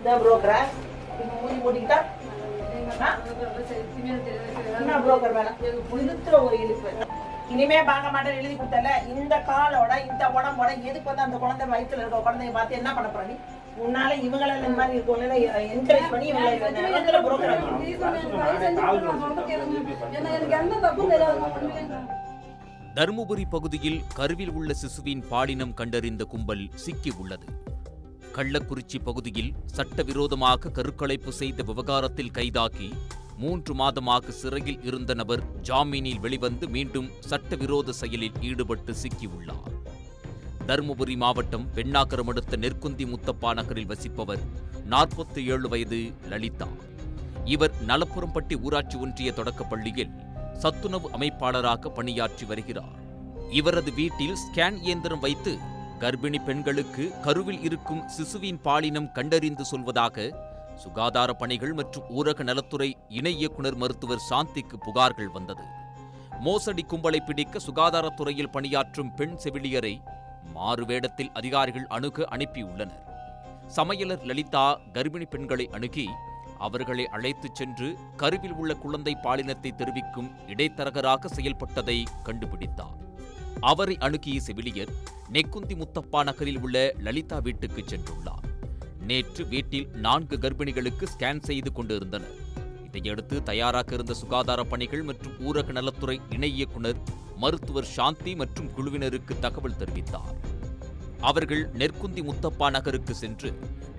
இந்த புரோக்கரா இப்ப மூஞ்சி போட்டுக்கிட்டா ஆ? என்ன புரோக்கர் வேலை இழுத்துற ஒரு இழுப்பு இனிமே பார்க்க மாட்டேன் எழுதி கொடுத்தல இந்த காலோட இந்த உடம்போட எதுக்கு வந்து அந்த குழந்தை வயித்துல இருக்க குழந்தைய பார்த்து என்ன பண்ண போற நீ உன்னால இவங்கள இந்த மாதிரி இருக்கவங்கள என்கரேஜ் பண்ணி இவங்களை புரோக்கர் எனக்கு எந்த தப்பும் தெரியாது. தருமபுரி பகுதியில் கருவில் உள்ள சிசுவின் பாலினம் கண்டறிந்த கும்பல் சிக்கி உள்ளது. கள்ளக்குறிச்சி பகுதியில் சட்டவிரோதமாக கருக்கலைப்பு செய்த விவகாரத்தில் கைதாக்கி மூன்று மாதமாக சிறையில் இருந்த நபர் ஜாமீனில் வெளிவந்து மீண்டும் சட்டவிரோத செயலில் ஈடுபட்டு சிக்கியுள்ளார். தருமபுரி மாவட்டம் பெண்ணாகரம் அடுத்த நெற்குந்தி முத்தப்பா நகரில் வசிப்பவர் நாற்பத்தி ஏழு வயது லலிதா. இவர் நலப்புறம்பட்டி ஊராட்சி ஒன்றிய தொடக்கப் பள்ளியில் சத்துணவு அமைப்பாளராக பணியாற்றி வருகிறார். இவரது வீட்டில் ஸ்கேன் இயந்திரம் வைத்து கர்ப்பிணி பெண்களுக்கு கருவில் இருக்கும் சிசுவின் பாலினம் கண்டறிந்து சொல்வதாக சுகாதார பணிகள் மற்றும் ஊரக நலத்துறை இணை இயக்குனர் மருத்துவர் சாந்திக்கு புகார்கள் வந்தது. மோசடி கும்பலை பிடிக்க சுகாதாரத்துறையில் பணியாற்றும் பெண் செவிலியரை மாறு வேடத்தில் அதிகாரிகள் அணுக அனுப்பியுள்ளனர். சமையலர் லலிதா கர்ப்பிணி பெண்களை அணுகி அவர்களை அழைத்துச் சென்று கருவில் உள்ள குழந்தை பாலினத்தை தெரிவிக்கும் இடைத்தரகராக செயல்பட்டதை கண்டுபிடித்தார். அவரை அணுகிய செவிலியர் நெக்குந்தி முத்தப்பா நகரில் உள்ள லலிதா வீட்டுக்கு சென்றுள்ளார். நேற்று வீட்டில் நான்கு கர்ப்பிணிகளுக்கு ஸ்கேன் செய்து கொண்டிருந்தனர். இதையடுத்து தயாராக இருந்த சுகாதார பணிகள் மற்றும் ஊரக நலத்துறை இணை இயக்குனர் மருத்துவர் சாந்தி மற்றும் குழுவினருக்கு தகவல் தெரிவித்தார். அவர்கள் நெற்குந்தி முத்தப்பா நகருக்கு சென்று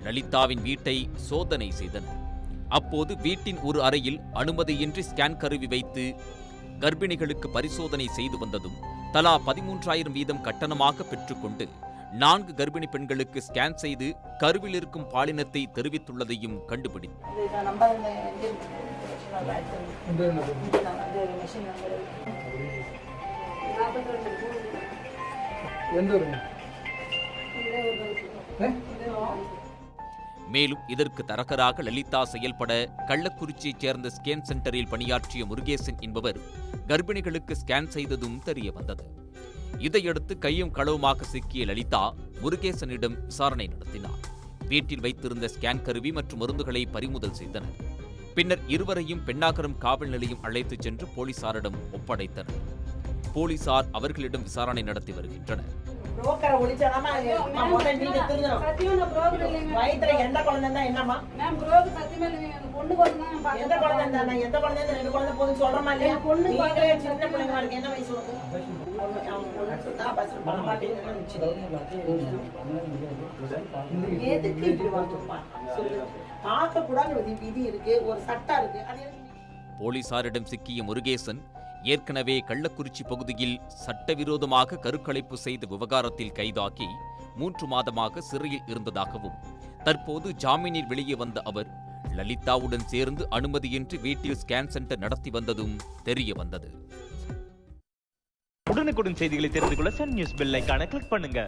லலிதாவின் வீட்டை சோதனை செய்தனர். அப்போது வீட்டின் ஒரு அறையில் அனுமதியின்றி ஸ்கேன் கருவி வைத்து கர்ப்பிணிகளுக்கு பரிசோதனை செய்து வந்ததும் தலா பதிமூன்றாயிரம் வீதம் கட்டணமாக பெற்றுக்கொண்டு நான்கு கர்ப்பிணி பெண்களுக்கு ஸ்கேன் செய்து கருவில் இருக்கும் பாலினத்தை தெரிவித்துள்ளதையும் கண்டுபிடித்தார் மேலும் இதற்கு தரகராக லலிதா செயல்பட கள்ளக்குறிச்சியைச் சேர்ந்த ஸ்கேன் சென்டரில் பணியாற்றிய முருகேசன் என்பவர் கர்ப்பிணிகளுக்கு ஸ்கேன் செய்ததும் தெரிய வந்தது. இதையடுத்து கையும் களவுமாக சிக்கிய லலிதா முருகேசனிடம் விசாரணை நடத்தினார். வீட்டில் வைத்திருந்த ஸ்கேன் கருவி மற்றும் மருந்துகளை பறிமுதல் செய்தனர். பின்னர் இருவரையும் பெண்ணாகரம் காவல் நிலையம் அழைத்துச் சென்று போலீசாரிடம் ஒப்படைத்தனர். போலீசார் அவர்களிடம் விசாரணை நடத்தி வருகின்றனர். புரோக்கரை ஒழிச்சாதாம்மா அம்மா, முதல்ல நீங்க திருந்தணும் சத்தியம் நான் புரோக்கர் இல்லைங்க. வயித்துல எந்த குழந்தை இருந்தா என்னம்மா? மேம் புரோக்கர் சத்தியமே இல்லைங்க. அந்த பொண்ணு குழந்தை தான் நான் எந்த குழந்தை பார்த்தேன். இருந்தா நான் எந்த குழந்தை இருந்தா ரெண்டு குழந்தை போதும் சொல்றமா இல்லையா? என் பொண்ணு நீங்களே பார்த்து- சின்ன பிள்ளைங்க இருக்கு என்ன வயசு உனக்கு? ஒண்ணு, அவன் பொண்ணு சொன்னா பஸ் பண்ண மாட்டேங்குதுன்னு எதுக்கு இப்படி வந்துருப்பா சொல்லு. பார்க்க கூடாது ஒரு விதி இருக்கு ஒரு சட்டம் இருக்கு. அது எதுக்கு? நீ- போலீசாரிடம் சிக்கிய முருகேசன் ஏற்கனவே கள்ளக்குறிச்சி பகுதியில் சட்டவிரோதமாக கருக்கலைப்பு செய்த விவகாரத்தில் கைதாகி மூன்று மாதமாக சிறையில் இருந்ததாகவும் தற்போது ஜாமீனில் வெளியே வந்த அவர் லலிதாவுடன் சேர்ந்து அனுமதியின்றி வீட்டில் ஸ்கேன் சென்டர் நடத்தி வந்ததும் தெரிய வந்தது. உடனுக்குடன் செய்திகளை தெரிந்து கொள்ள சன் நியூஸ் பெல் கிளிக் பண்ணுங்க.